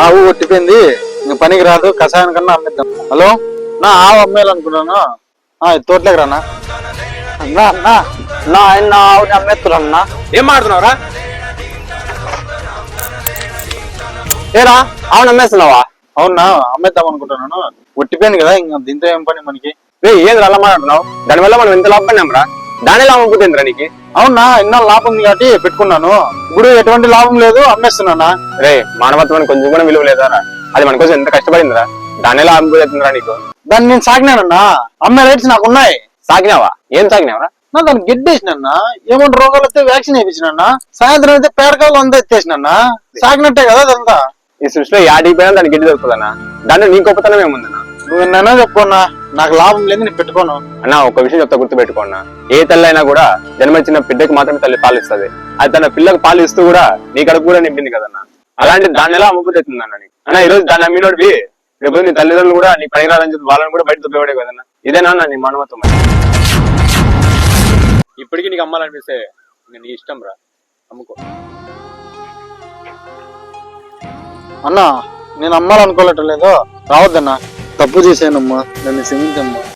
ఆవు కొట్టిపోయింది ఇంక పనికి రాదు కషాయం కన్నా అమ్మేద్దాం. హలో? నా ఆవు అమ్మేయాలనుకున్నాను? తోటలోకి రానా? అన్నా అన్నా నా ఆయన ఆవుని అమ్మేస్తున్నా ఏం మాడుతున్నావురా ఏరా ఆవుని అమ్మేస్తున్నావా? అవునా అమ్మేద్దాం అనుకుంటున్నాను. కొట్టిపోయింది కదా ఇంకా దీంతో ఏం పని మనకి? రే ఏది అలా మాట్లాడుతున్నావు? దానివల్ల మనం ఎంత లాభపడినాంరా. దాని లాభం పోతుందిరా నీకు? అవునా ఇన్నాళ్ళు లాభం ఉంది కాబట్టి పెట్టుకున్నాను. ఇప్పుడు ఎటువంటి లాభం లేదు అమ్మేస్తున్నానా? రే మానవత్వానికి కొంచెం కూడా విలువ లేదారా? అది మన కోసం ఎంత కష్టపడిందిరా? దాని లాభం పోతుందిరా నీకు. దాన్ని నేను సాగినానన్నా అమ్మే రైట్స్ నాకు ఉన్నాయి. సాగినావా ఏం సాగినావరా నా దాన్ని గెడ్డేసినన్నా ఏమన్నా రోగాలు వస్తే వ్యాక్సిన్ వేయించినన్నా సాయంత్రం అయితే పేడకాలు అంతా ఎత్తేసినన్నా సాగినట్టే కదా అదంతా. ఈ సృష్టిలో యాడికి పోయినా దానికి గిడ్డి దొరుకుతుందన్నా. దాంట్లో నీ గొప్పతనం ఏముందన్నా? నువ్వు ఎన్నైనా చెప్పుకున్నా. నాకు లాభం లేదు నేను పెట్టుకోను. అన్న ఒక విషయం చెప్తా గుర్తు పెట్టుకోండి ఏ తల్లి అయినా కూడా జన్మనిచ్చిన బిడ్డకి మాత్రమే తల్లి పాలు ఇస్తుంది అది తన పిల్లకు పాలు ఇస్తూ కూడా నీ కడుపు కూడా నింపింది కదన్న. అలాంటి దాన్ని ఎలా అమ్ముకుతుంది అన్న నీకు? అన్న ఈ రోజు దాన్ని అమ్మినోడివి రేపు నీ తల్లిదండ్రులు కూడా నీ పనికి రాదని చెప్పి వాళ్ళని కూడా బయట దుబ్బేవాడే కదన్న. ఇదేనా అన్న నీ మానవత్వం ఇప్పటికీ నీకు అమ్మాలనిపిస్తే నీ ఇష్టం రా. అమ్ముకో. అన్నా నేను అమ్మాలనుకోలేటలేదు రావద్దన్నా. తప్పు చేశానమ్మా నన్ను క్షమించమ్మా.